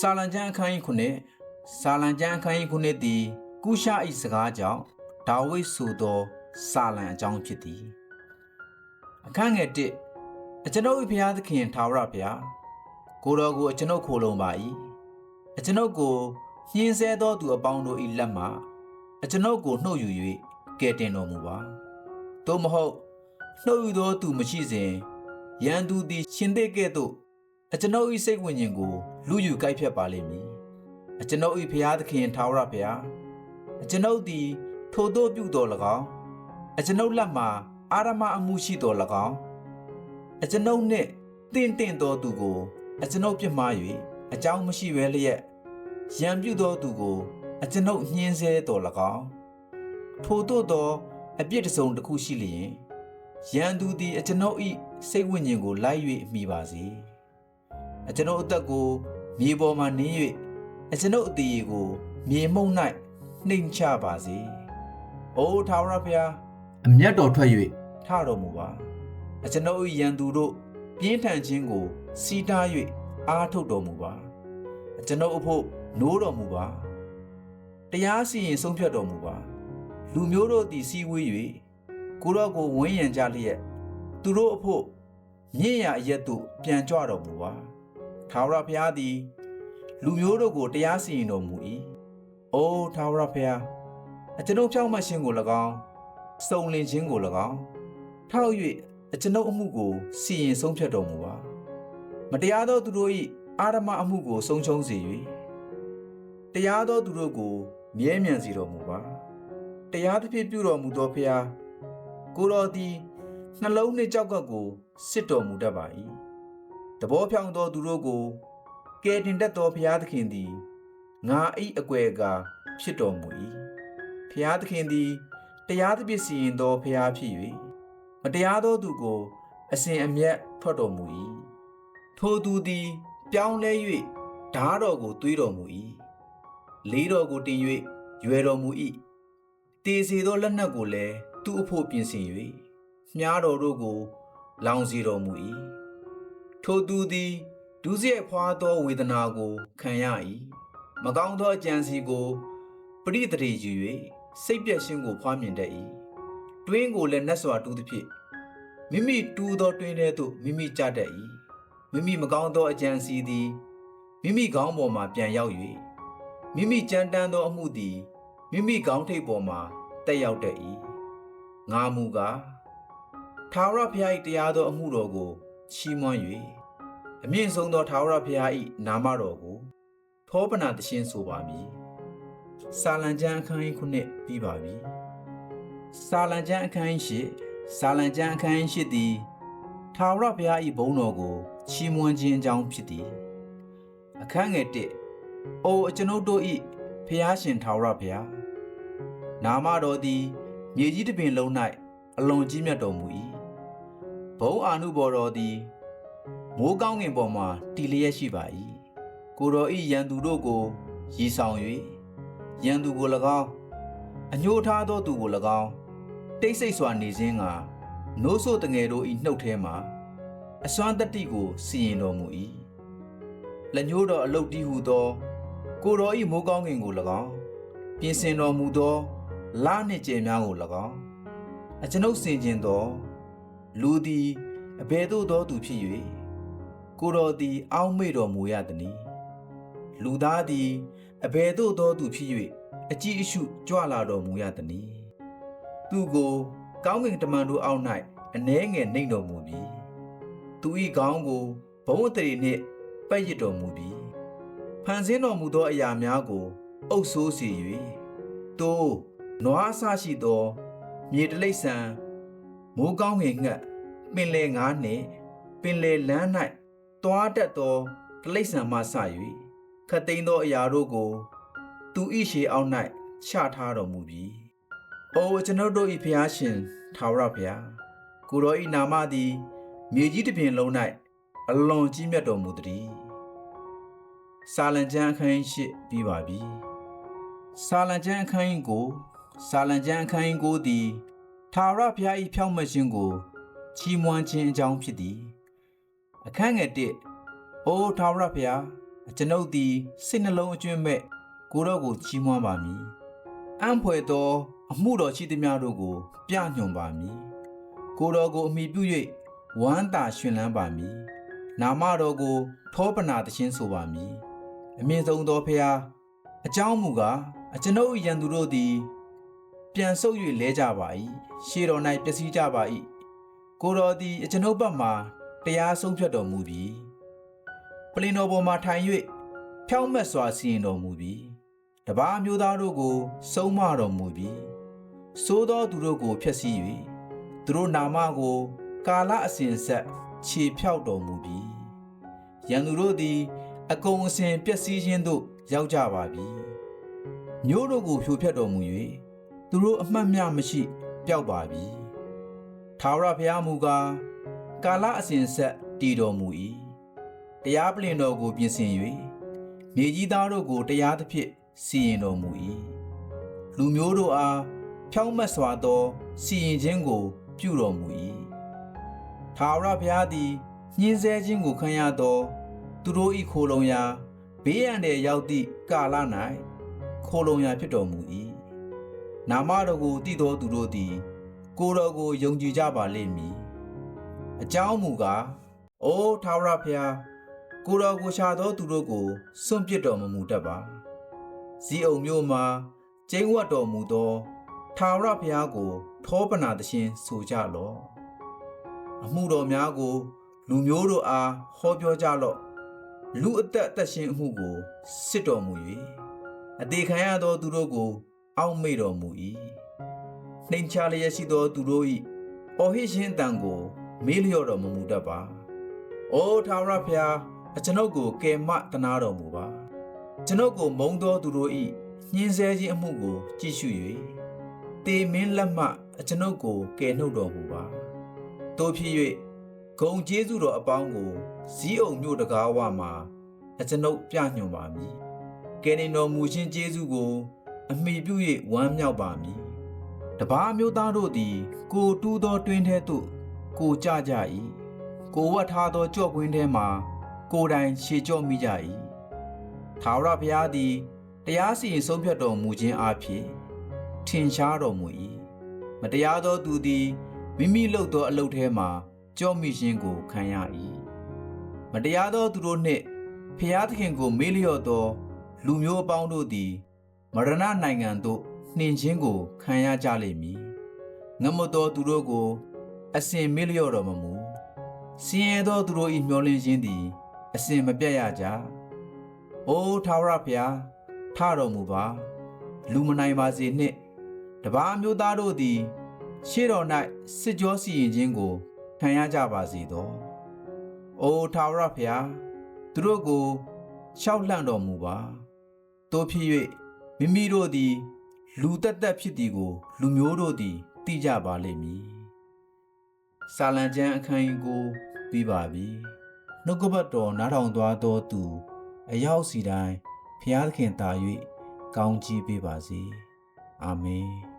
စာလံကျမ်းအခန်းကြီးခုနှစ်စာလံကျမ်းအခန်းကြီးခုနှစ်သည်ကုရှာ၏စကားကြောင့်ဒါဝိဒ်ဆိုသော စာလံအကြောင်းဖြစ်သည်အခန်းငယ်1အကျွန်ုပ်၏ဘုရားသခင်ထာဝရဘုရားကိုတော်ကိုအကျွန်ုပ်ခိုလုံပါ၏အကျွန်ုပ်ကိုညှင်းဆဲသောသူအပေါင်းတို့၏လက်မှအကျွန်ုပ်ကိုနှုတ်ယူ၍ကယ်တင်တော်မူပါသို့မဟုတ်နှုတ်ယူသောသူမရှိစဉ်ရန်သူသည်ရှင်သေးကဲ့သို့အကျွန်ုပ်၏စိတ်ဝိညာဉ်ကို လူယူကိုက်ဖြတ်ပါလိမ့်မည်အကျွန်ုပ်၏ဘုရားသခင်ထာဝရဘုရားအကျွန်ုပ်သည် ထိုတို့ပြုတော်၎င်းအကျွန်ုပ်လက်မှာအာရမအမှုရှိတော်၎င်းအကျွန်ုပ်နှင့်တင့်တင့်သောသူကို အကျွန်ုပ်ပြစ်မှား၍အကြောင်းမရှိဘဲလျက်ရံပြုသောသူကို အကျွန်ုပ်ညှင်းဆဲတော်၎င်းထိုတို့သောအပြစ်တစ်စုံတစ်ခုရှိလျင်ရန်သူသည်အကျွန်ုပ်၏စိတ်ဝိညာဉ်ကိုလိုက်၍မိပါစေ အကျွန်ုပ်အသက်ကိုမြေပေါ်မှနင်း၍အကျွန်ုပ်အသေးကို မြေမှုန့်၌နှိမ်ချပါစေ။အိုးထာဝရဘုရားအမျက်တော်ထွက်၍ထတော်မူပါ။အကျွန်ုပ်၏ရန်သူတို့ပြင်းထန်ခြင်းကို စီးတား၍အားထုတ်တော်မူပါ။အကျွန်ုပ်အဖို့နိုးတော်မူပါ။တရားစီရင်ဆုံးဖြတ်တော်မူပါ။လူမျိုးတို့သည်စီဝေး၍ကိုရော့ကိုဝန်းရံကြလျက်သူတို့အဖို့မြင့်ရာအရက်သို့ပြန်ကြွတော်မူပါ။ ထာဝရဘုရားသည် လူမျိုးတို့ကိုတရားစီရင်တော်မူ၏။အိုးထာဝရဘုရားအကျွန်ုပ်ဖြောင့်မတ်ခြင်းကို၎င်းစုံလင်ခြင်းကို၎င်းထောက်၍အကျွန်ုပ်အမှုကိုစီရင်ဆုံးဖြတ်တော်မူပါ။မတရားသောသူတို့၏အာရမအမှုကိုဆုံးရှုံးစေ၍တရားသောသူတို့ကိုမြဲမြံစေတော်မူပါ။တရားသဖြင့်ပြုတော်မူသောဘုရားကိုတော်သည်နှလုံးနှင့်ကြောက်ကပ်ကိုစစ်တော်မူတတ်ပါ၏။ တဘောဖြောင်သောသူတို့ကိုကယ်တင်တတ်သောဘုရားသခင်သည်ငါ၏အကွယ်ကာဖြစ်တော်မူ၏။ဘုရားသခင်သည်တရားသဖြင့်စီရင်သောဘုရားဖြစ်၍မတရားသောသူကို အစဉ်အမျက်ထွက်တော်မူ၏။ထိုသူသည် ပြောင်းလဲ၍ဓားတော်ကိုသွေးတော်မူ၏။လေးတော်ကိုတင်၍ရွယ်တော်မူ၏။တည်စေသောလက်နက်ကိုလည်းသူ့အဖို့ပြင်ဆင်၍မြားတော်တို့ကို လောင်စီတော်မူ၏ ထိုသူသည်ဒုစရိုက်ဖွာသောဝေဒနာကို ခံရ၏မကောင်းသောအကြံစီကိုပရိသေရေယူ၍စိတ်ပြည့်ခြင်းကိုဖွားမြင်တတ်၏တွင်းကိုလည်းနှက်စွာတူးသည်ဖြင့်မိမိတူးသောတွင်းထဲသို့မိမိကြတတ်၏မိမိမကောင်းသောအကြံစီသည်မိမိခေါင်းပေါ်မှပြန်ရောက်၍မိမိကြမ်းတမ်းသောအမှုသည်မိမိခေါင်းထိပ်ပေါ်မှတက်ရောက်တတ်၏ငါမူကားထာဝရဘုရား၏တရားသောအမှုတော်ကို ချီးမွမ်း၍အမြင့်ဆုံးသောထာဝရဘုရား၏နာမတော်ကိုထောပနာတရှင်းဆိုပါမည်။စာလံကျမ်းအခန်းကြီးခုနှစ်ပြီးပါပြီ။စာလံကျမ်းအခန်းကြီးရှစ်စာလံကျမ်းအခန်းကြီးရှစ်သည်ထာဝရဘုရား၏ဘုန်းတော်ကိုချီးမွမ်းခြင်းအကြောင်းဖြစ်သည်။အခန်းငယ်1အိုအကျွန်ုပ်တို့၏ဘုရားရှင်ထာဝရဘုရားနာမတော်သည်မြေကြီးတစ်ပြင်လုံး၌အလွန်ကြီးမြတ်တော်မူ၏ ဘုံအာနုဘော်တော်သည်မိုးကောင်းငင်ပေါ်မှတည်လျက်ရှိပါ၏ကိုတော်ဤရန်သူတို့ကိုရည်ဆောင်၍ရန်သူကို၎င်းအညှိုးထားသောသူကို၎င်းတိတ်ဆိတ်စွာနေခြင်းကနိုးဆိုတငယ်တို့ဤနှုတ်ထဲမှအစွမ်းတတ္တိကိုစီရင်တော်မူ၏လက်ညှိုးတော်အလုတ်တီးဟုသော ကိုတော်ဤမိုးကောင်းငင်ကို၎င်းပြင်ဆင်တော်မူသောလနှင့်ကြယ်များကို၎င်းအကျွန်ုပ်စင်ကျင်သော လူသည်အဘယ်သို့သောသူဖြစ်၍ကိုတော်သည် အောက်မေ့တော်မူရသည်။လူသားသည်အဘယ်သို့သောသူဖြစ်၍အကြည့်အရှုကြွလာတော်မူရသည်။သူကိုကောင်းကင်တမန်တို့အောက်၌အနှဲငယ်နှိမ့်တော်မူပြီးသူ၏ခေါင်းကိုဘုံအထည်နှင့်ပတ်ရစ်တော်မူပြီးဖန်ဆင်းတော်မူသောအရာများကို အုပ်ဆိုးစေ၍တိုးနွားအဆရှိသော မြေတလိษံ မိုးကောင်းငင်ငှက်ပင်လေငါးနှင့်ပင်လေလန်း၌တွားတက်သောတလိษံမှဆ၍ခတ်သိမ်းသောအရာတို့ကို သူ၏ရှေအောက်၌ချထားတော်မူပြီ။အိုကျွန်ုပ်တို့၏ဖျားရှင်ထာဝရဘုရားကိုတော်၏နာမသည် မြေကြီးတစ်ပြင်လုံး၌အလွန်ကြီးမြတ်တော်မူသည်။စာလံကျမ်းအခန်းရှိပြီးပါပြီ။စာလံကျမ်းအခန်းကိုစာလံကျမ်းအခန်းကိုသည် ထာဝရဘုရား၏ဖြောင့်မတ်ခြင်းကိုချီးမွမ်းခြင်းအကြောင်းဖြစ်သည် အခန်းငယ်1အိုထာဝရဘုရားကျွန်ုပ်သည်စိတ်နှလုံးအကျွင့်မဲ့ကိုတော့ကိုချီးမွမ်းပါမည်အံ့ဖွယ်သော အမှုတော်ရှိသမျှတို့ကို ပြညွှန်ပါမည်ကိုတော်ကိုအမိပြု၍ဝမ်းသာရှင်လန်းပါမည်နာမတော်ကို ထောပနာသခြင်းဆိုပါမည်အမြင့်ဆုံးသောဖျားအကြောင်းမူကားအကျွန်ုပ်၏ရန်သူတို့သည် ပြန်ဆုပ်၍လဲကြပါ၏ရှေတော်၌ပျက်စီးကြပါ၏ကိုတော်သည်အကျွန်ုပ်ဘက်မှတရားဆုံးဖြတ်တော်မူပြီပလင်တော်ပေါ်မှထိုင်၍ဖြောင့်မတ်စွာစီရင်တော်မူပြီတပားမျိုးသားတို့ကိုစုံမတော်မူပြီစိုးသောသူတို့ကိုဖျက်ဆီး၍သူတို့နာမကို ကာလအစဉ်ဆက်ခြေဖြောက်တော်မူပြီရန်သူတို့သည် အကုန်အစင်ပျက်စီးခြင်းသို့ရောက်ကြပါပြီမျိုးတို့ကိုဖြိုဖျက်တော်မူ၍ သူတို့အမှတ်မျှမရှိပျောက်ပါပြီထာဝရဘုရားမူကားကာလအစဉ်ဆက်တည်တော်မူ၏တရားပလင်တော်ကိုပြင်ဆင်၍မြေကြီးသားတို့ကိုတရားသဖြင့်စီရင်တော်မူ၏လူမျိုးတို့အားဖြောင့်မတ်စွာသောစီရင်ခြင်းကို ပြုတော်မူ၏ထာဝရဘုရားသည်ညှင်းဆဲခြင်းကိုခံရသော သူတို့၏ခိုလုံရာဘေးရန်တဲ့ရောက်သည့်ကာလ၌ခိုလုံရာဖြစ်တော်မူ၏ နာမတော်ကိုတည်သောသူတို့သည် ကိုယ်တော်ကိုယုံကြည်ကြပါလိမ့်မည်အကြောင်းမူကားအိုးထာဝရဘုရားကိုယ်တော်ကိုရှာသောသူတို့ကိုစွန့်ပစ်တော်မမူတတ်ပါဇီးအုံမျိုးမှာကျိန်းဝတ်တော်မူသောထာဝရဘုရားကို ထောပနာသရှင်ဆိုကြလော့အမှုတော်များကို လူမျိုးတို့အားဟောပြောကြလော့လူအသက်အသက်ရှင်အမှုကိုစစ်တော်မူ၍အသေးခံရသောသူတို့ကို အောက်မေ့တော်မူ၏နှိမ်ချလျက်ရှိသောသူတို့၏အော်ဟစ်ခြင်းတန်ကိုမေးလျော့တော်မမူတတ်ပါ။အိုးထာဝရဘုရားအကျွန်ုပ်ကိုကယ်မတနာတော်မူပါ။ကျွန်ုပ်ကိုမုံသောသူတို့၏ညှင်းဆဲခြင်းအမှုကို ကြည့်ရှု၍တေမင်းလက်မှအကျွန်ုပ်ကိုကယ်နှုတ်တော်မူပါ။တို့ဖြစ်၍ဂုံကျေးဇူးတော်အပေါင်းကိုဇီးအုံမြို့တကားဝမှာအကျွန်ုပ်ပြညွှန်ပါမည်။ကယ်တင်တော်မူခြင်းကျေးဇူးကို အမိပြု၍ဝမ်းမြောက်ပါမည်။တပါးမျိုးသားတို့သည် ကိုတူးသောတွင်ထဲသို့ကိုကြကြ၏ကိုဝတ်ထားသောကြော့ကွင်းထဲမှာ ကိုယ်တိုင်ရှေကြော့မိကြ၏ထာဝရဘုရားသည်တရားစီရင်ဆုံးဖြတ်တော်မူခြင်းအဖြစ်ထင်ရှားတော်မူ၏မတရားသောသူသည်မိမိလုပ်သောအလုပ်ထဲမှာကြော့မိခြင်းကိုခံရ၏မတရားသောသူတို့နှင့်ဖျားသခင်ကိုမေးလျော့သော လူမျိုးအပေါင်းတို့သည် မရဏနိုင်ငံသို့နှင်ခြင်းကိုခံရကြလိမ့်မည်ငမတ်သောသူတို့ကို အစဉ်မေ့လျော့တော်မမူစင်ရဲသောသူတို့၏မျောလင်းခြင်းသည် အစဉ်မပြတ်ရကြ။အိုးထာဝရဘုရားထတော်မူပါလူမနိုင်ပါစေနှင့်တပါးမျိုးသားတို့သည် ရှေ့တော်၌စစ်ကြောစီရင်ခြင်းကိုခံရကြပါစေသော။အိုးထာဝရဘုရားသူတို့ကိုရှောက်လှန့်တော်မူပါ။တို့ဖြစ်၍ မိမိတို့သည် လူတက်တက်ဖြစ်သည်ကို လူမျိုးတို့သည်သိကြပါလိမ့်မည်။စာလံကျမ်းအခန်းကြီးကိုပြီးပါပြီ။နှုတ်ကပတ်တော်နားထောင်သွားသောသူ အရောက်စီတိုင်းဖျားသခင်သာ၍ကောင်းချီးပေးပါစေ။အာမင်။